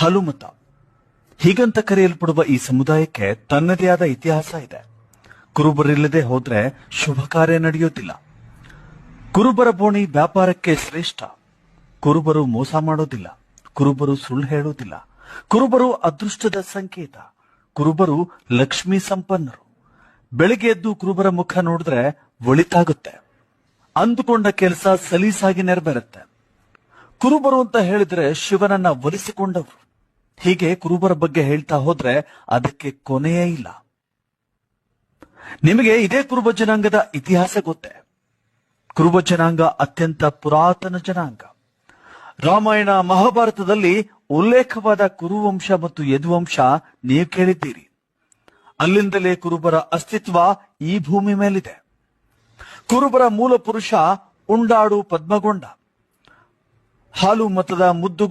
ಹಲುಮತ. ಹೀಗಂತ ಕರೆಯಲ್ಪಡುವ ಈ ಸಮುದಾಯಕ್ಕೆ ತನ್ನದೇ ಆದ ಇತಿಹಾಸ ಇದೆ. ಕುರುಬರಿಲ್ಲದೆ ಹೋದ್ರೆ ಶುಭ ಕಾರ್ಯ ನಡೆಯೋದಿಲ್ಲ. ಕುರುಬರ ಬೋಣಿ ವ್ಯಾಪಾರಕ್ಕೆ ಶ್ರೇಷ್ಠ. ಕುರುಬರು ಮೋಸ ಮಾಡೋದಿಲ್ಲ. ಕುರುಬರು ಸುಳ್ಳು ಹೇಳೋದಿಲ್ಲ. ಕುರುಬರು ಅದೃಷ್ಟದ ಸಂಕೇತ. ಕುರುಬರು ಲಕ್ಷ್ಮಿ ಸಂಪನ್ನರು. ಬೆಳಿಗ್ಗೆ ಎದ್ದು ಕುರುಬರ ಮುಖ ನೋಡಿದ್ರೆ ಒಳಿತಾಗುತ್ತೆ. ಅಂದುಕೊಂಡ ಕೆಲಸ ಸಲೀಸಾಗಿ ನೆರವೇರುತ್ತೆ. ಕುರುಬರು ಅಂತ ಹೇಳಿದ್ರೆ ಶಿವನನ್ನ ಒಲಿಸಿಕೊಂಡವರು. ಹೀಗೆ ಕುರುಬರ ಬಗ್ಗೆ ಹೇಳ್ತಾ ಹೋದ್ರೆ ಅದಕ್ಕೆ ಕೊನೆಯೇ ಇಲ್ಲ. ನಿಮಗೆ ಇದೇ ಕುರುಬ ಜನಾಂಗದ ಇತಿಹಾಸ ಗೊತ್ತೇ? ಕುರುಬ ಜನಾಂಗ ಅತ್ಯಂತ ಪುರಾತನ ಜನಾಂಗ. ರಾಮಾಯಣ ಮಹಾಭಾರತದಲ್ಲಿ ಉಲ್ಲೇಖವಾದ ಕುರುವಂಶ ಮತ್ತು ಯದುವಂಶ ನೀವು ಕೇಳಿದ್ದೀರಿ. ಅಲ್ಲಿಂದಲೇ ಕುರುಬರ ಅಸ್ತಿತ್ವ ಈ ಭೂಮಿ ಮೇಲಿದೆ. ಕುರುಬರ ಮೂಲ ಪುರುಷ ಉಂಡಾಡು ಪದ್ಮಗೊಂಡ. ಹಾಲು ಮತದ ಮುದ್ದು